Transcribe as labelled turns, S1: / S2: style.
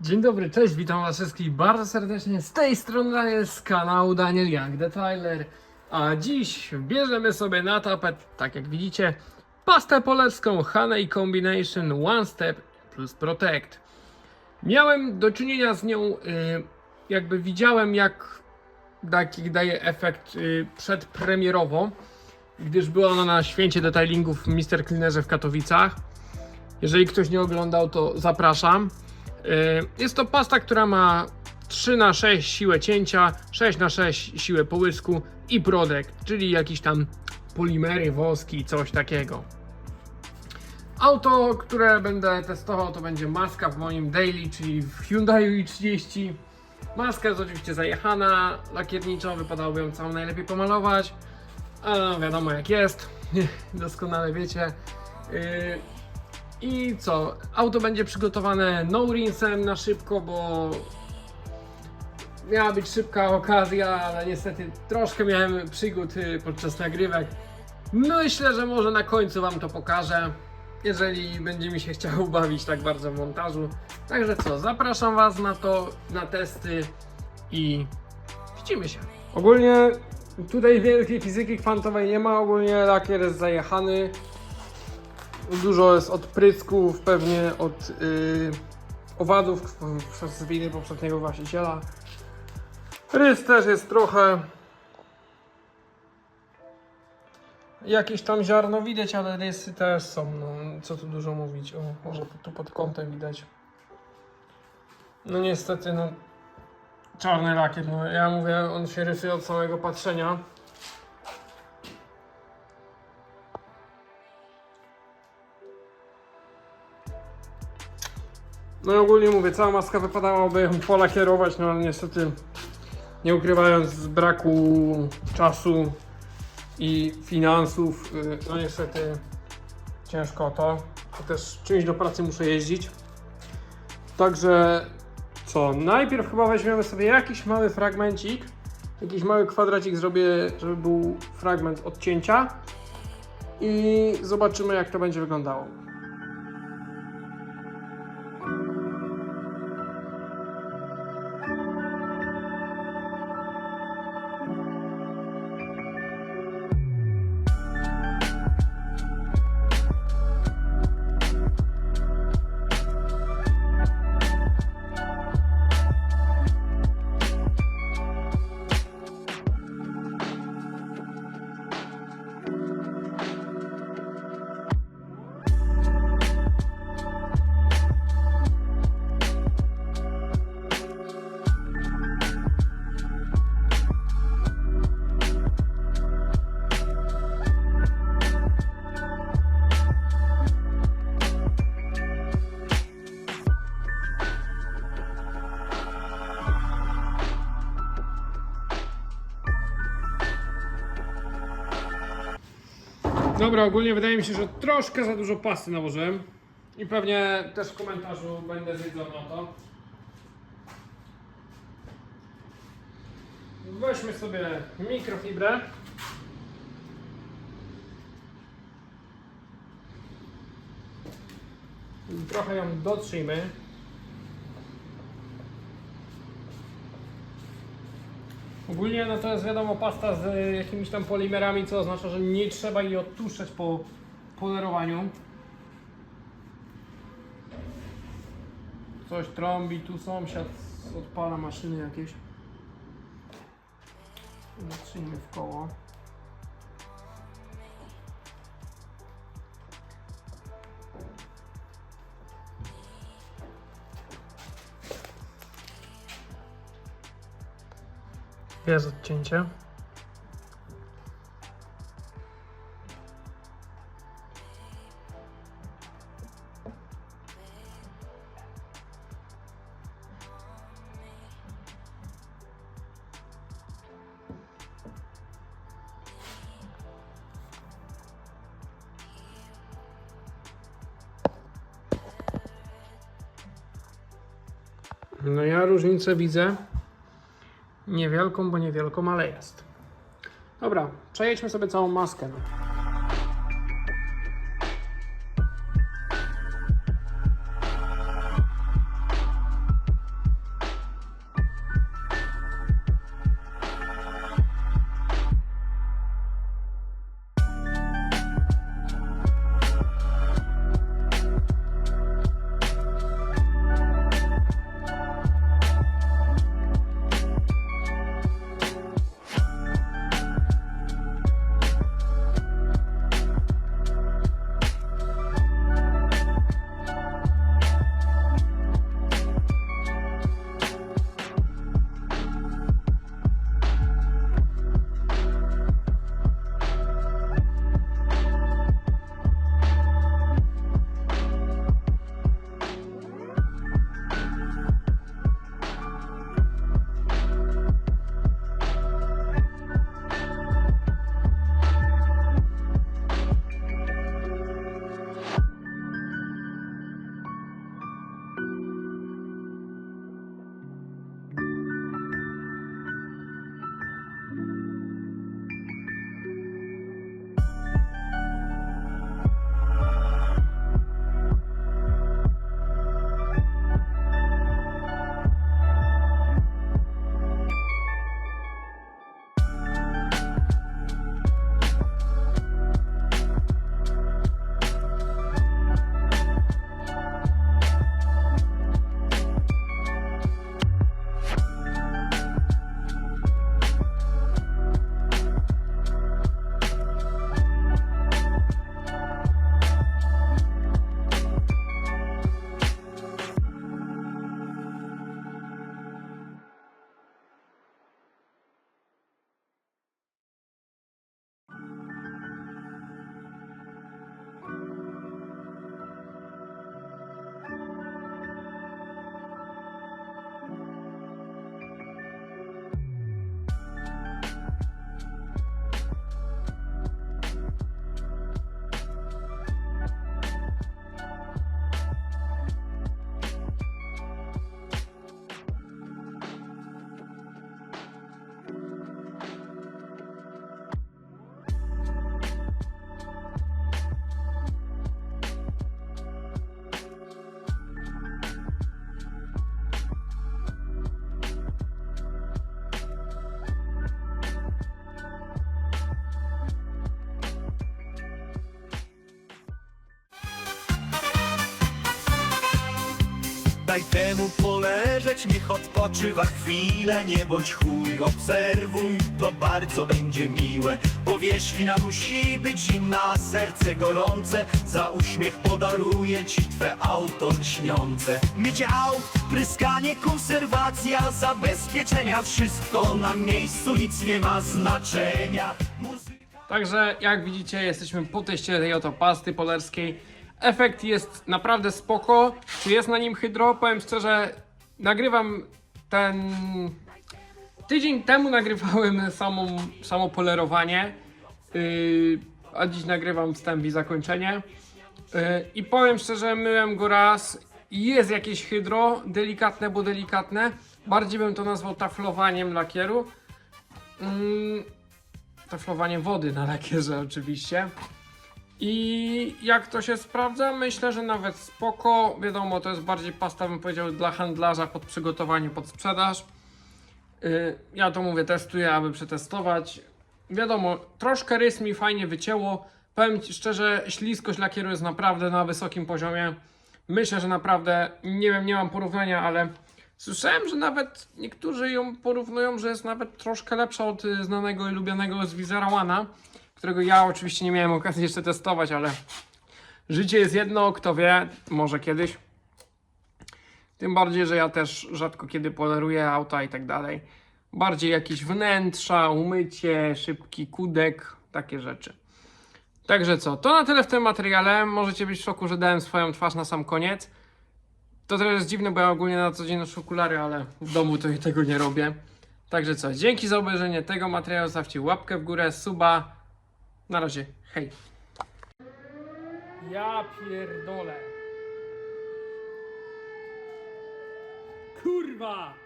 S1: Dzień dobry, cześć, witam was wszystkich bardzo serdecznie. Z tej strony jest kanał Daniel Young Detailer. A dziś bierzemy sobie na tapet, tak jak widzicie, pastę polewską Honey Combination One Step plus Protect. Miałem do czynienia z nią, y, jakby widziałem jak taki daje efekt y, przedpremierowo, gdyż była ona na święcie detailingów w Mr. Cleanerze w Katowicach. Jeżeli ktoś nie oglądał, to zapraszam. Y, Jest to pasta, która ma 3 na 6 siłę cięcia, 6 na 6 siłę połysku i produkt, czyli jakieś tam polimery, woski, coś takiego. Auto, które będę testował, to będzie maska w moim daily, czyli w Hyundai i30. Maska jest oczywiście zajechana, lakierniczo, wypadałoby ją całą najlepiej pomalować, ale wiadomo jak jest, doskonale wiecie. Yy, i co? Auto będzie przygotowane no rinsem na szybko, bo miała być szybka okazja, ale niestety troszkę miałem przygód y, podczas nagrywek. Myślę, że może na końcu Wam to pokażę, jeżeli będzie mi się chciało bawić tak bardzo w montażu. Także co, zapraszam Was na to, na testy i widzimy się. Ogólnie tutaj wielkiej fizyki kwantowej nie ma, ogólnie lakier jest zajechany. Dużo jest odprysków, pewnie od yy, owadów przez winy poprzedniego właściciela. Rys też jest trochę. Jakieś tam ziarno widać, ale rysy też są. No, co tu dużo mówić. O, może tu pod kątem widać. No niestety, no. Czarny lakier. No, ja mówię, on się rysuje od samego patrzenia. No i ogólnie mówię, cała maska wypadałoby ją polakierować, no ale niestety nie ukrywając z braku czasu i finansów, y, no niestety ciężko to. To też czymś do pracy muszę jeździć. Także co, najpierw chyba weźmiemy sobie jakiś mały fragmencik, jakiś mały kwadracik zrobię, żeby był fragment odcięcia i zobaczymy jak to będzie wyglądało. Dobra, ogólnie wydaje mi się, że troszkę za dużo pasy nałożyłem. I pewnie też w komentarzu będę zwiedzał na to. Weźmy sobie mikrofibrę. Trochę ją dotrzyjmy. Ogólnie no to jest wiadomo pasta z y, jakimiś tam polimerami, co oznacza, że nie trzeba jej odtłuszczać po polerowaniu. Coś trąbi, tu sąsiad odpala maszyny jakieś. Zatrzyjmy w koło. Jest odcięcie. No ja różnicę widzę. Niewielką, bo niewielką, ale jest. Dobra, przejedźmy sobie całą maskę.
S2: Daj temu poleżeć, niech odpoczywa chwilę Nie bądź chuj, obserwuj, to bardzo będzie miłe. Powierzchnia musi być zimna, serce gorące Za uśmiech podaruję ci twe auto lśniące. Mycie aut, pryskanie, konserwacja Zabezpieczenia, wszystko na miejscu, nic nie ma znaczenia. Muzyka
S1: Także jak widzicie jesteśmy po teście tej oto pasty polerskiej. Efekt jest naprawdę spoko. Czy jest na nim hydro? Powiem szczerze, nagrywam ten... Tydzień temu nagrywałem samą, samo polerowanie, yy, a dziś nagrywam wstęp i zakończenie. Yy, I powiem szczerze, myłem go raz jest jakieś hydro, delikatne, bo delikatne. Bardziej bym to nazwał taflowaniem lakieru. Mm, taflowanie wody na lakierze oczywiście. I jak to się sprawdza? Myślę, że nawet spoko. Wiadomo, to jest bardziej pasta, bym powiedział, dla handlarza pod przygotowanie, pod sprzedaż. Yy, ja to mówię, testuję, aby przetestować. Wiadomo, troszkę rys mi fajnie wycięło. Powiem Ci szczerze, śliskość lakieru jest naprawdę na wysokim poziomie. Myślę, że naprawdę, nie wiem, nie mam porównania, ale słyszałem, że nawet niektórzy ją porównują, że jest nawet troszkę lepsza od y, znanego i lubianego z Wizera One'a, którego ja oczywiście nie miałem okazji jeszcze testować, ale życie jest jedno, kto wie, może kiedyś. Tym bardziej, że ja też rzadko kiedy poleruję auta i tak dalej. Bardziej jakieś wnętrza, umycie, szybki kudek, takie rzeczy. Także co, to na tyle w tym materiale. Możecie być w szoku, że dałem swoją twarz na sam koniec. To trochę jest dziwne, bo ja ogólnie na co dzień noszę okulary, ale w domu to i tego nie robię. Także co, dzięki za obejrzenie tego materiału. Zostawcie łapkę w górę, suba. Na razie, hej. Ja pierdolę. Kurwa!